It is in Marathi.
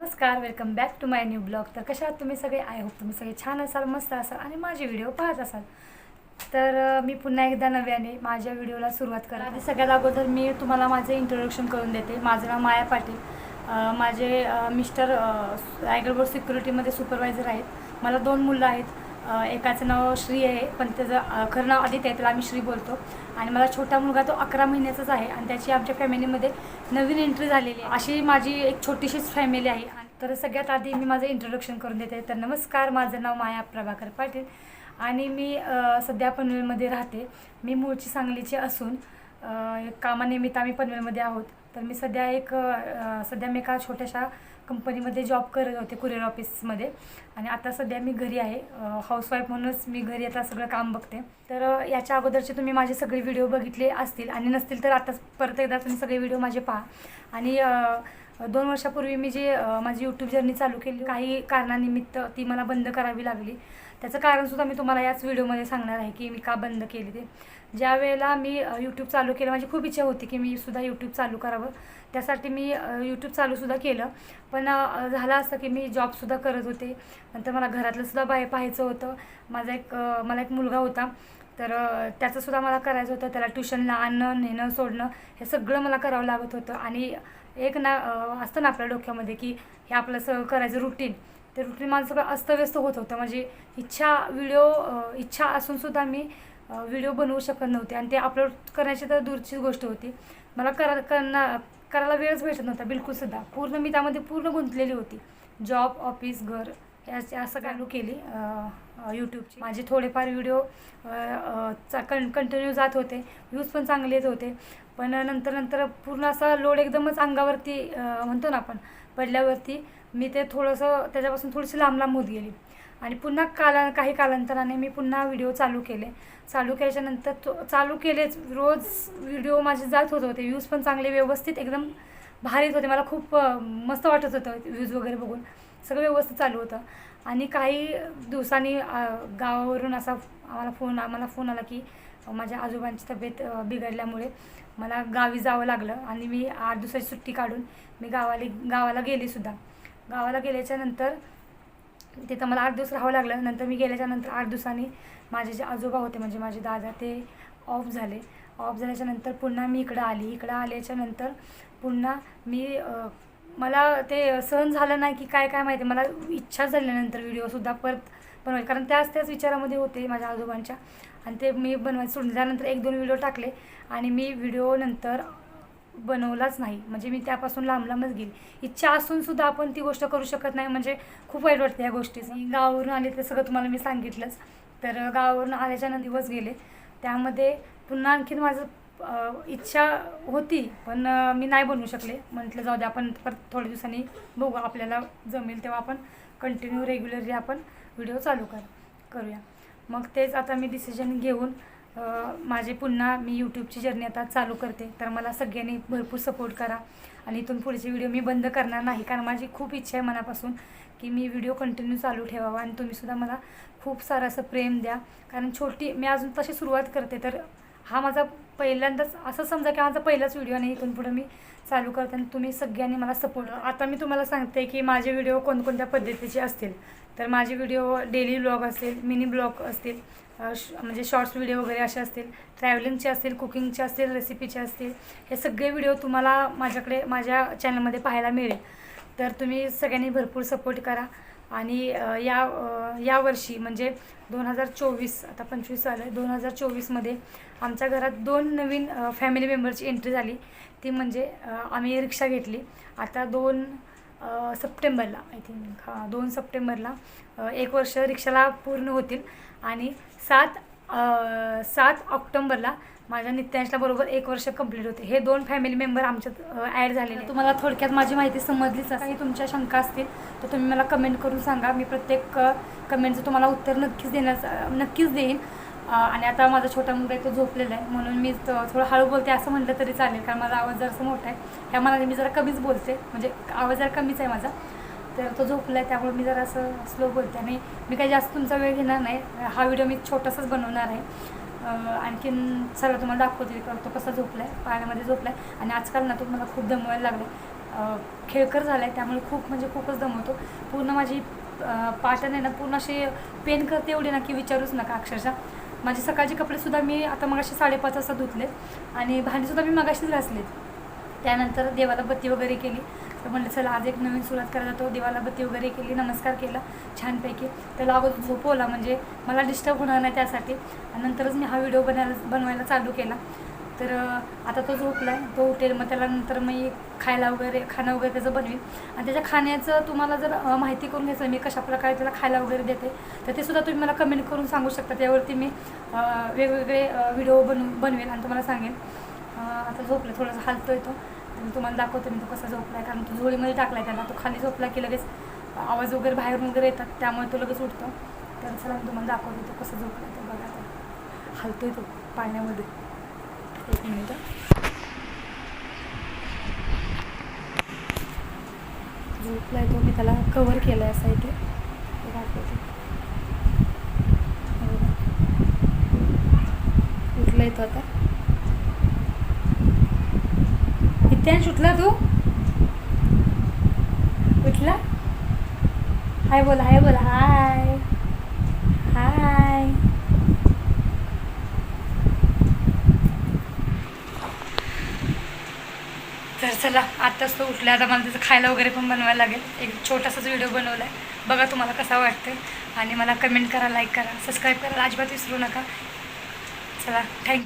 नमस्कार welcome back to my new vlog तर कशा आहात तुम्ही सगळे? आय होप तुम्ही सगळे छान असाल मस्त असाल आणि माझे व्हिडिओ पाहत असाल. तर मी पुन्हा एकदा नव्याने माझ्या व्हिडिओला सुरुवात करा आधी सगळ्यात अगोदर मी तुम्हाला माझे इंट्रोडक्शन करून देते. माझं नाव माया पाटील. माझे मिस्टर रायगडबोर्ड सिक्युरिटीमध्ये सुपरवायझर आहेत. मला दोन मुलं आहेत. एकाचं नाव श्री आहे पण त्याचं खरं नाव आदित्य आहे त्याला आम्ही श्री बोलतो. आणि मला छोटा मुलगा तो अकरा महिन्याचाच आहे आणि त्याची आमच्या फॅमिलीमध्ये नवीन एंट्री झालेली आहे. अशी माझी एक छोटीशीच फॅमिली आहे. तर सगळ्यात आधी मी माझं इंट्रोडक्शन करून देते. तर नमस्कार माझं नाव माया प्रभाकर पाटील आणि मी सध्या पनवेलमध्ये राहते. मी मूळची सांगलीची असून एक कामानिमित्त आम्ही पनवेलमध्ये आहोत. तर मी सध्या एक सध्या मी एका छोट्याशा कंपनीमध्ये जॉब करत होते कुरिअर ऑफिसमध्ये. आणि आता सध्या मी घरी आहे. हाऊसवाईफ म्हणूनच मी घरी आता सगळं काम बघते. तर याच्या अगोदरचे तुम्ही माझे सगळे व्हिडिओ बघितले असतील. आणि नसतील तर आता परत एकदा तुम्ही सगळे व्हिडिओ माझे पहा. आणि दोन वर्षापूर्वी मी जे माझी यूट्यूब जर्नी चालू केली काही कारणानिमित्त ती मला बंद करावी लागली. त्याचं कारणसुद्धा मी तुम्हाला याच व्हिडिओमध्ये सांगणार आहे की मी का बंद केली ते. ज्या वेळेला मी यूट्यूब चालू केलं माझी खूप इच्छा होती की मी सुद्धा यूट्यूब चालू करावं. त्यासाठी मी यूट्यूब चालूसुद्धा केलं. पण झालं असं की मी जॉबसुद्धा करत होते. नंतर मला घरातलंसुद्धा बाहेर पाहायचं होतं. माझा एक मला एक मुलगा होता. तर त्याचंसुद्धा मला करायचं होतं. त्याला ट्युशनला आणणं नेणं सोडणं हे सगळं मला करावं लागत होतं. आणि एक ना असतं ना आपल्या डोक्यामध्ये की हे आपलं सगळं करायचं रुटीन ते रुटीन माझं सगळं अस्तव्यस्त होत होतं. म्हणजे इच्छा व्हिडिओ इच्छा असूनसुद्धा मी व्हिडिओ बनवू शकत नव्हते. आणि ते अपलोड करण्याची तर दूरचीच गोष्ट होती. मला करा करणं करायला वेळच भेटत नव्हता बिलकुलसुद्धा. पूर्ण मी त्यामध्ये पूर्ण गुंतलेली होती. जॉब ऑफिस घर या या सगळ्यांना केली यूट्यूबची माझे थोडेफार व्हिडिओ चा कं कंटिन्यू जात होते. व्ह्यूज पण चांगले येत होते. पण नंतर नंतर पूर्ण असा लोड एकदमच अंगावरती म्हणतो ना आपण पडल्यावरती मी ते थोडंसं त्याच्यापासून थोडीशी लांब लांब होत गेली. आणि पुन्हा काला काही कालांतराने मी पुन्हा व्हिडिओ चालू केले. चालू केल्याच्यानंतर तो चालू केलेच रोज व्हिडिओ माझे जात होत होते. व्ह्यूज पण चांगले व्यवस्थित एकदम भारी येत होते. मला खूप मस्त वाटत होतं व्ह्यूज वगैरे बघून. सगळं व्यवस्थित चालू होतं. आणि काही दिवसांनी गावावरून असा आम्हाला फोन आम्हाला फोन आला की माझ्या आजोबांची तब्येत बिघडल्यामुळे मला गावी जावं लागलं. आणि मी आठ दिवसाची सुट्टी काढून मी गावाला गावाला गेली सुद्धा. गावाला गेल्याच्यानंतर तिथं मला आठ दिवस राहावं लागलं. नंतर मी गेल्याच्यानंतर आठ दिवसांनी माझे जे आजोबा होते म्हणजे माझे दादा ते ऑफ झाले. ऑफ झाल्याच्यानंतर पुन्हा मी इकडं आली. इकडं आल्याच्यानंतर पुन्हा मी मला ते सहन झालं नाही की काय काय माहिती. मला इच्छा झाल्यानंतर व्हिडिओसुद्धा परत बनवायचे. कारण त्याच त्याच विचारामध्ये होते माझ्या आजोबांच्या. आणि ते मी बनवायचं सोडून त्यानंतर एक दोन व्हिडिओ टाकले. आणि मी व्हिडिओ नंतर बनवलाच नाही. म्हणजे मी त्यापासून लांब लांबच गेली. इच्छा असूनसुद्धा आपण ती गोष्ट करू शकत नाही. म्हणजे खूप वाईट वाटते या गोष्टीचं. मी गावावरून आले ते सगळं तुम्हाला मी सांगितलंच. तर गावावरून आल्याच्यानं दिवस गेले. त्यामध्ये पुन्हा आणखीन माझं इच्छा होती पण मी नाही बनवू शकले. म्हटलं जाऊ दे आपण परत थोड्या दिवसांनी बघू आपल्याला जमेल तेव्हा आपण कंटिन्यू रेग्युलरली आपण व्हिडिओ चालू कर करूया. मग तेच आता मी डिसिजन घेऊन माझे पुन्हा मी यूट्यूबची जर्नी आता चालू करते. तर मला सगळ्यांनी भरपूर सपोर्ट करा आणि इथून पुढचे व्हिडिओ मी बंद करणार नाही कारण माझी खूप इच्छा आहे मनापासून की मी व्हिडिओ कंटिन्यू चालू ठेवावा आणि तुम्हीसुद्धा मला खूप सारं असं प्रेम द्या. कारण छोटी मी अजून तशी सुरुवात करते तर हा माझा पहिल्यांदाच असं समजा की माझा पहिलाच व्हिडिओ नाही इथून पुढे मी चालू करते आणि तुम्ही सगळ्यांनी मला सपोर्ट आता मी तुम्हाला सांगते की माझे व्हिडिओ कोणकोणत्या पद्धतीचे असतील. तर माझे व्हिडिओ डेली ब्लॉग असतील मिनी ब्लॉग असतील म्हणजे शॉर्ट्स व्हिडिओ वगैरे असे असतील ट्रॅव्हलिंगचे असतील कुकिंगचे असतील रेसिपीचे असतील हे सगळे व्हिडिओ तुम्हाला माझ्याकडे माझ्या चॅनलमध्ये पाहायला मिळेल. तर तुम्ही सगळ्यांनी भरपूर सपोर्ट करा. आणि या यावर्षी म्हणजे दोन हजार चोवीस आता पंचवीस आलं आहे दोन हजार चोवीसमध्ये आमच्या घरात दोन नवीन फॅमिली मेंबरची एंट्री झाली. ती म्हणजे आम्ही रिक्षा घेतली. आता दोन सप्टेंबरला आय थिंक हां दोन सप्टेंबरला एक वर्ष रिक्षाला पूर्ण होतील आणि सात सात ऑक्टोंबरला माझ्या नित्यांशला बरोबर एक वर्ष कंप्लीट होते. हे दोन फॅमिली मेंबर आमच्यात ॲड झालेले. तुम्हाला थोडक्यात माझी माहिती समजलीच. काही तुमच्या शंका असतील तर तुम्ही मला कमेंट करून सांगा. मी प्रत्येक कमेंटचं तुम्हाला उत्तर नक्कीच देण्याचं नक्कीच देईन. आणि आता माझा छोटा मुलगा तो झोपलेला आहे. म्हणून मी थोडं हळू बोलते असं म्हटलं तरी चालेल कारण माझा आवाज जरासा मोठा आहे. ह्या मनाने मी जरा कमीच बोलते. म्हणजे आवाज जरा कमीच आहे माझा. तर तो झोपला आहे त्यामुळे मी जरा असं स्लो बोलते. आणि मी काही जास्त तुमचा वेळ घेणार नाही. हा व्हिडिओ मी छोटासाच बनवणार आहे. आणखीन चला तुम्हाला दाखवते तो कसा झोपला आहे पाण्यामध्ये झोपला आहे आणि आजकाल ना तो मला खूप दमवायला लागला आहे खेळकर झाला आहे त्यामुळे खूप म्हणजे खूपच दमवतो. पूर्ण माझी अं, पाटण आहे ना पूर्ण अशी पेन करते एवढी ना की विचारूच नका अक्षरशः. माझे सकाळचे कपडेसुद्धा मी आता मगाशी साडेपाच वाजता धुतले आणि भांडीसुद्धा मी मगाशीच घासलेत. त्यानंतर देवाला बत्ती वगैरे केली. तर म्हणलं चला आज एक नवीन सुरुवात करायला तो देवाला बत्ती वगैरे केली नमस्कार केला छानपैकी. त्याला अगोदर झोपवला म्हणजे मला डिस्टर्ब होणार नाही त्यासाठी. आणि नंतरच मी हा व्हिडिओ बनायला बनवायला चालू केला. तर आता तो झोपला आहे तो उठेल मग त्याला नंतर मी खायला वगैरे खाणं वगैरे त्याचं बनवेल आणि त्याच्या खाण्याचं तुम्हाला जर माहिती करून घ्यायचं मी कशा प्रकारे त्याला खायला वगैरे देते तर ते सुद्धा तुम्ही मला कमेंट करून सांगू शकता. त्यावरती मी वेगवेगळे व्हिडिओ बनवून बनवेल आणि तुम्हाला सांगेन. आता झोपलं थोडंसं हालतो येतो मी तुम्हाला दाखवते मी तो कसा झोपलाय कारण तो झोळीमध्ये टाकलाय त्याला. तो खाली झोपला की लगेच आवाज वगैरे बाहेरून वगैरे येतात त्यामुळे तो लगेच उठतो. तर चला मी तुम्हाला दाखवते तो कसा झोपलाय तो बघा आता. हलतोय तो पाण्यामध्ये. एक मिनिट झोपलाय तो मी त्याला कवर केलं आहे असं इथे ते. दाखवते. हे उठलाय तो आता. नित्यांश उठला तू? उठला? हाय बोला हाय बोला हाय. हाय. तर चला आत्ताच तो उठला. आता मला त्याचं खायला वगैरे पण बनवायला लागेल. एक छोटासाच व्हिडिओ बनवला आहे बघा तुम्हाला कसा वाटतं आणि मला कमेंट करा लाईक करा सबस्क्राईब करा. अजिबात विसरू नका. चला थँक्यू